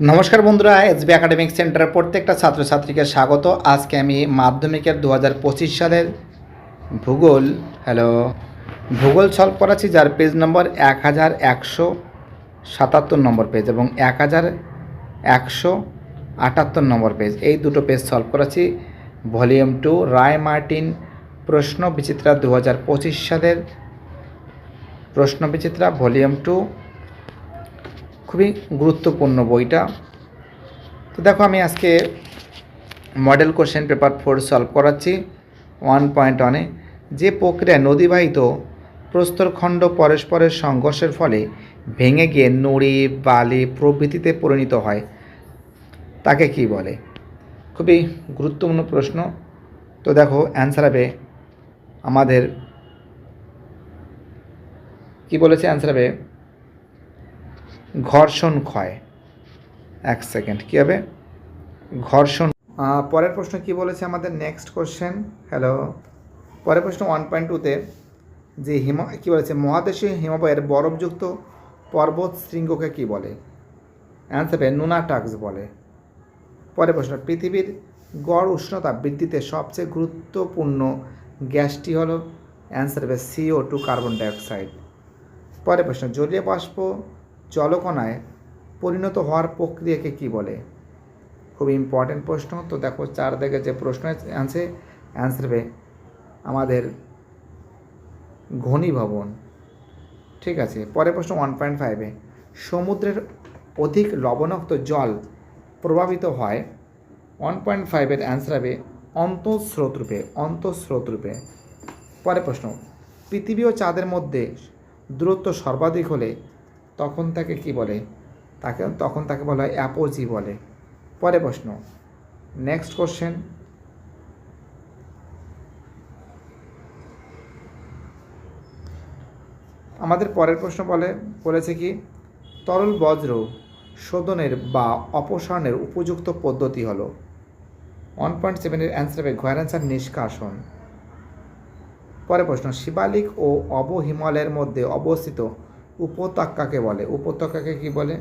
নমস্কার বন্ধুরা, SB academic সেন্টারের প্রত্যেকটা ছাত্রছাত্রীকে স্বাগত। আজকে আমি মাধ্যমিকের দু হাজার পঁচিশ সালের ভূগোল হ্যালো ভূগোল সলভ করাচ্ছি, যার পেজ নম্বর এক হাজার একশো সাতাত্তর নম্বর পেজ এবং এক হাজার একশো আটাত্তর নম্বর পেজ এই দুটো পেজ সলভ করাচ্ছি। ভলিউম টু রায় মার্টিন প্রশ্ন বিচিত্রা দু হাজার পঁচিশ সালের প্রশ্ন বিচিত্রা ভলিউম টু খুবই গুরুত্বপূর্ণ বইটা। তো দেখো আমি আজকে model question paper four solve করাচ্ছি ওয়ান পয়েন্ট ওয়ানে যে প্রক্রিয়া নদীবাহিত প্রস্তরখণ্ড পরস্পরের সংঘর্ষের ফলে ভেঙে গিয়ে নুড়ি, বালি প্রভৃতিতে পরিণত হয়, তাকে কি বলে? খুবই গুরুত্বপূর্ণ প্রশ্ন। তো দেখো অ্যান্সার হবে আমাদের, কি বলেছে অ্যান্সার হবে? ঘর্ষণ ক্ষয়। এক সেকেন্ড, কী হবে? ঘর্ষণ। পরের প্রশ্ন কি বলেছে আমাদের নেক্সট কোশ্চেন হ্যালো পরের প্রশ্ন ওয়ান পয়েন্ট টুতে যে হিম, কী বলেছে? মহাদেশীয় হিমবাহের বরফযুক্ত পর্বত শৃঙ্গকে কি বলে? অ্যান্সার হবে নুনাটাক্স বলে। পরের প্রশ্ন, পৃথিবীর গড় উষ্ণতা বৃদ্ধিতে সবচেয়ে গুরুত্বপূর্ণ গ্যাসটি হলো অ্যান্সার হবে সিও টু কার্বন ডাইঅক্সাইড পরের প্রশ্ন, জলীয় বাষ্প জলকণায় পরিণত হওয়ার প্রক্রিয়াকে কি বলে? খুব ইম্পর্টেন্ট প্রশ্ন। তো দেখো চার দিকে যে প্রশ্ন আছে অ্যান্সার হবে আমাদের ঘনীভবন। ঠিক আছে, পরের প্রশ্ন ওয়ান পয়েন্ট ফাইভে সমুদ্রের অধিক লবণাক্ত জল প্রভাবিত হয়। ওয়ান পয়েন্ট ফাইভের অ্যান্সার হবে অন্তঃস্রোত রূপে অন্তঃস্রোত রূপে। পরের প্রশ্ন, পৃথিবী ও চাঁদের মধ্যে দূরত্ব সর্বাধিক হলে তখন তাকে কি বলে? তাকে, তখন তাকে বলা হয় অ্যাপোজি বলে। পরে প্রশ্ন। নেক্সট কোশ্চেন আমাদের পরের প্রশ্ন বলে, বলেছে কি, তরল বজ্র শোধনের বা অপসারণের উপযুক্ত পদ্ধতি হলো ওয়ান পয়েন্ট সেভেনের অ্যান্সার হবে ঘয়ের অ্যান্সার নিষ্কাশন। পরের প্রশ্ন, শিবালিক ও অব হিমালয়ের মধ্যে অবস্থিত উপত্যকাকে বলে। উপত্যকাকে কি বলে?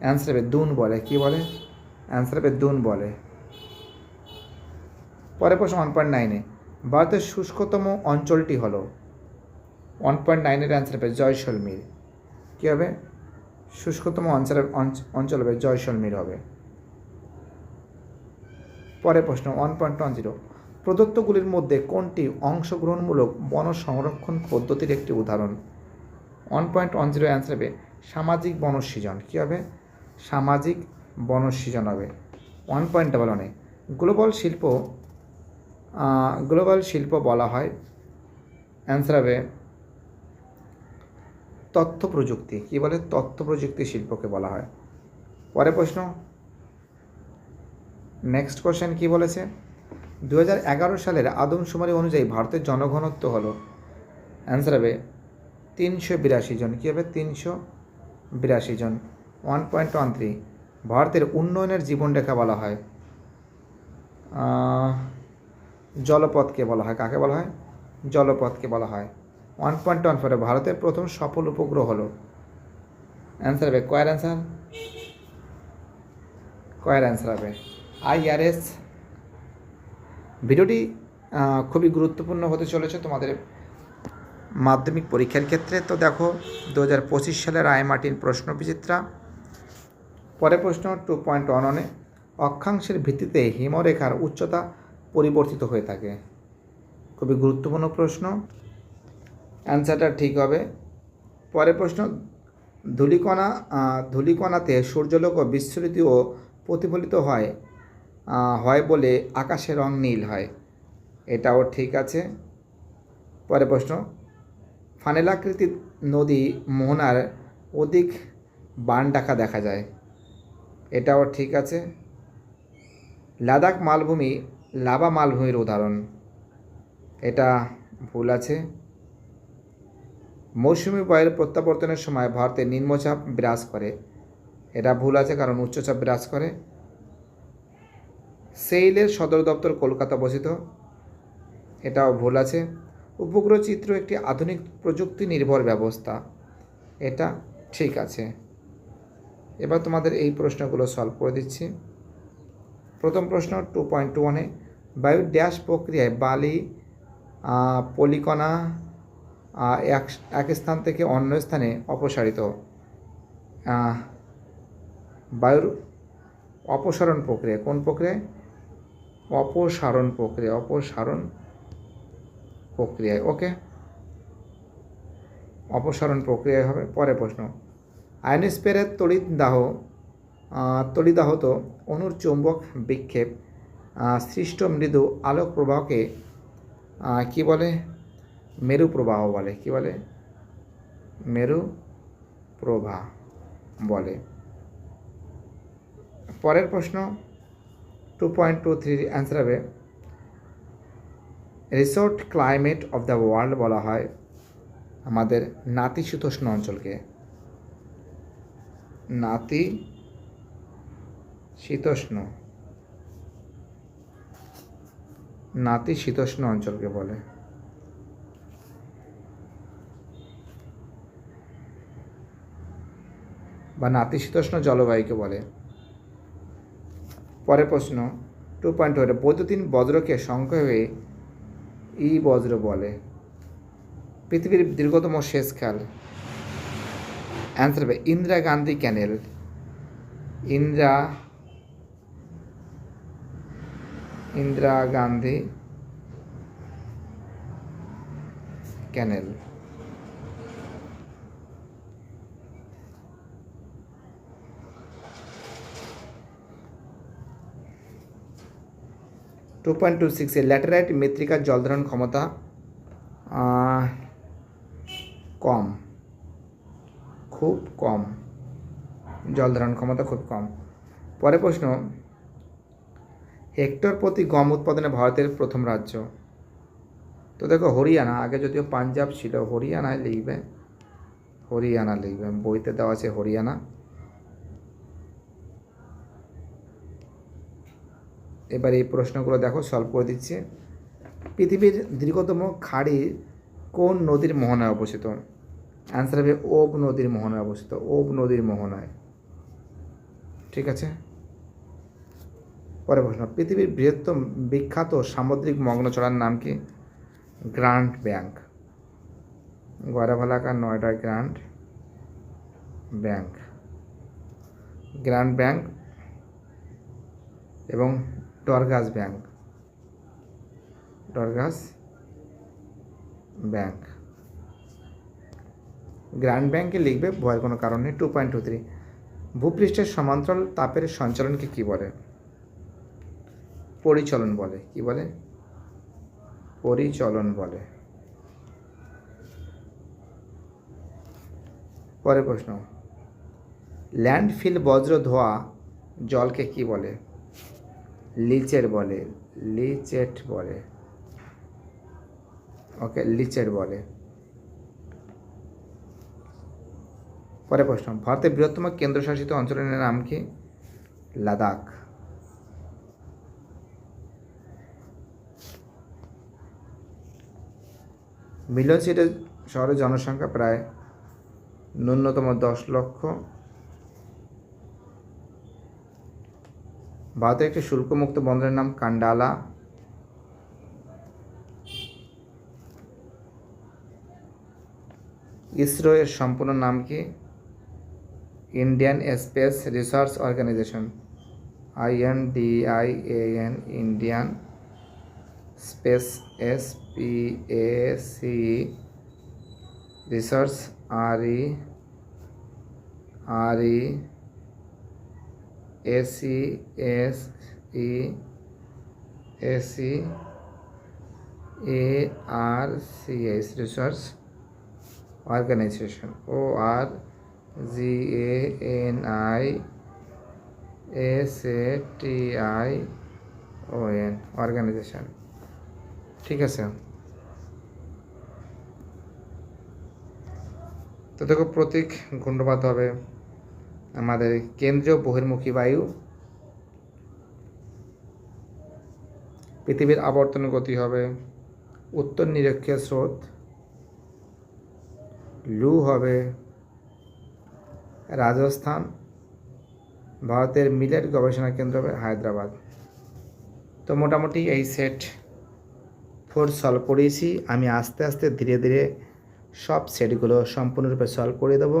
অ্যান্সার হবে দুন বলে। কি বলে? অ্যান্সার হবে দুন বলে। পরের প্রশ্ন ওয়ান পয়েন্ট নাইনে ভারতের শুষ্কতম অঞ্চলটি হলো। ওয়ান পয়েন্ট নাইনের অ্যান্সার হবে জয়সলমীর। কী হবে? শুষ্কতম অঞ্চলের অঞ্চ- অঞ্চল হবে জয়সলমীর হবে। পরের প্রশ্ন ওয়ান পয়েন্ট ওয়ান জিরো প্রদত্তগুলির মধ্যে কোনটি অংশগ্রহণমূলক বন সংরক্ষণ পদ্ধতির একটি উদাহরণ? One point one zero answer হবে সামাজিক বনসৃজন। কী হবে? সামাজিক বনসৃজন হবে। ওয়ান পয়েন্ট ডাবল ওয়ানে গ্লোবাল শিল্প গ্লোবাল শিল্প বলা হয়। অ্যান্সার হবে তথ্য প্রযুক্তি। কী বলে? তথ্য প্রযুক্তি শিল্পকে বলা হয়। পরে প্রশ্ন। নেক্সট কোশ্চেন কি বলেছে? দু হাজার এগারো সালের আদমশুমারি অনুযায়ী ভারতের জনঘনত্ব হলো। অ্যান্সার হবে তিনশো বিরাশি জন। কী হবে? তিনশো বিরাশি জন। ওয়ান পয়েন্ট ওয়ান থ্রি ভারতের উন্নয়নের জীবনরেখা বলা হয়। জলপথকে বলা হয়। কাকে বলা হয়? জলপথকে বলা হয়। ওয়ান পয়েন্ট ওয়ান ফোরে ভারতের প্রথম সফল উপগ্রহ হলো। অ্যান্সার হবে। কয়ের অ্যান্সার কয়ের অ্যান্সার হবে। আইআরএস ভিডিওটি খুবই গুরুত্বপূর্ণ হতে চলেছে। তোমাদের মাধ্যমিক পরীক্ষার ক্ষেত্রে তো দেখো দু হাজার পঁচিশ সালের আয় মার্টিন প্রশ্ন বিচিত্রা পরের প্রশ্ন টু পয়েন্ট ওয়ান অক্ষাংশের ভিত্তিতে হিমরেখার উচ্চতা পরিবর্তিত হয়ে থাকে। খুবই গুরুত্বপূর্ণ প্রশ্ন। অ্যান্সারটা ঠিক হবে। পরের প্রশ্ন, ধূলিকণা ধূলিকণাতে সূর্যলোক ও ও প্রতিফলিত হয় হয় বলে আকাশের রং নীল হয়। এটাও ঠিক আছে। পরের প্রশ্ন ফানেলাকৃতি নদী মোহনার অধিক বান ডাকা দেখা যায়। এটাও ঠিক আছে। লাদাখ মালভূমি লাভা মালভূমির উদাহরণ। এটা ভুল আছে। মৌসুমি বায়ুর প্রত্যাবর্তনের সময় ভারতে নিম্নচাপ বিরাজ করে। এটা ভুল আছে কারণ উচ্চচাপ বিরাজ করে। সেইলের সদর দপ্তর কলকাতা অবস্থিত। এটাও ভুল আছে। উপগ্রহ চিত্র একটি আধুনিক প্রযুক্তি নির্ভর ব্যবস্থা। এটা ঠিক আছে। এবার তোমাদের এই প্রশ্নগুলো সলভ করে দিচ্ছি। প্রথম প্রশ্ন টু পয়েন্ট টু ওয়ানে বায়ু ড্যাশ প্রক্রিয়ায় বালি পলিকণা এক এক স্থান থেকে অন্য স্থানে অপসারিত। বায়ুর অপসারণ প্রক্রিয়া কোন প্রক্রিয়ায় অপসারণ প্রক্রিয়া, অপসারণ প্রক্রিয়ায় ওকে? অপসারণ প্রক্রিয়ায় হবে। পরে প্রশ্ন। আয়নোস্ফিয়ারের তড়িৎ দাহ আহ, তড়িদাহত অনুর চুম্বক বিক্ষেপ সৃষ্ট মৃদু আলোক প্রবাহকে কি বলে? মেরু প্রবাহ বলে। কি বলে? মেরু প্রবাহ বলে। পরের প্রশ্ন। Two point two three answer হবে। Resort climate of the world বলা হয় আমাদের নাতিশীতোষ্ণ অঞ্চলকে। নাতি শীতোষ্ণ নাতি শীতোষ্ণ অঞ্চলকে বলে। বা নাতিশীতোষ্ণ জলবায়ুকে বলে। পরের প্রশ্ন টু পয়েন্ট ওয়ারে বৈদ্যুতিন বজ্রকে সংক্ষেপে ই বজ্র বলে। পৃথিবীর দীর্ঘতম শেষ খাল অ্যান্সার হবে, Indira Gandhi canal. Indira Indira Gandhi canal. Two point two সিক্সে ল্যাটেরাইট মৃত্তিকার জলধারণ ক্ষমতা কম, খুব কম, জল ধারণ ক্ষমতা খুব কম। পরে প্রশ্ন, হেক্টর প্রতি গম উৎপাদনে ভারতের প্রথম রাজ্য। তো দেখো, হরিয়ানা, আগে যদিও পাঞ্জাব ছিল, হরিয়ানায় লিখবে, হরিয়ানা লিখবে, বইতে দেওয়া আছে হরিয়ানা। এবার এই প্রশ্নগুলো দেখো সলভ করে দিচ্ছে। পৃথিবীর দীর্ঘতম খাড়ি কোন নদীর মোহনায় অবস্থিত? অ্যান্সার হবে ওব নদীর মোহনায় অবস্থিত ওব নদীর মোহনায়। ঠিক আছে? পরে প্রশ্ন, পৃথিবীর বৃহত্তম বিখ্যাত সামুদ্রিক মগ্নচড়ার নাম কি? Grand bank. গয়রাভালাকা নয়ডা গ্র্যান্ড ব্যাংক। গ্র্যান্ড ব্যাংক এবং টর্গাস ব্যাংক। টর্গাস ব্যাংক। গ্র্যান্ড ব্যাংকে লিখবে, ভয়ের কোনো কারণ নেই টু পয়েন্ট টু থ্রি ভূপৃষ্ঠের সমান্তরাল তাপের সঞ্চালনকে কি বলে? পরিচলন বলে। কি বলে? পরিচলন বলে। পরের প্রশ্ন। ল্যান্ডফিল বজ্র ধোয়া জলকে কি বলে? লিচের বলে, লিচেট বলে। ওকে লিচেট বলে। পরে প্রশ্ন, ভারতের বৃহত্তম কেন্দ্রশাসিত অঞ্চলের নাম কি? লাদাখ। মিলন সিটি শহরের জনসংখ্যা প্রায় ন্যূনতম দশ লক্ষ ভারতের একটি শুল্কমুক্ত বন্দরের নাম কান্ডালা। ইসরো এর সম্পূর্ণ নাম কি? Indian space research organisation I N D I N, Indian space S P A C research R E R E A C, S, E, A C, A, R, C S research organisation O, R, G, A, N, I, S, A, T, I, O, N organisation ঠিক আছে? তো দেখো প্রতীক গুণ্ডবাদ হবে। আমাদের কেন্দ্রীয় বহির্মুখী বায়ু, পৃথিবীর আবর্তন গতি হবে, উত্তর নিরক্ষীয় স্রোত, লু হবে রাজস্থান, ভারতের মিলেট গবেষণা কেন্দ্র হবে হায়দ্রাবাদ। তো মোটামুটি এই সেট ফোর সলভ করেছি। আমি আস্তে আস্তে ধীরে ধীরে সব সেটগুলো সম্পূর্ণরূপে সলভ করে দেবো।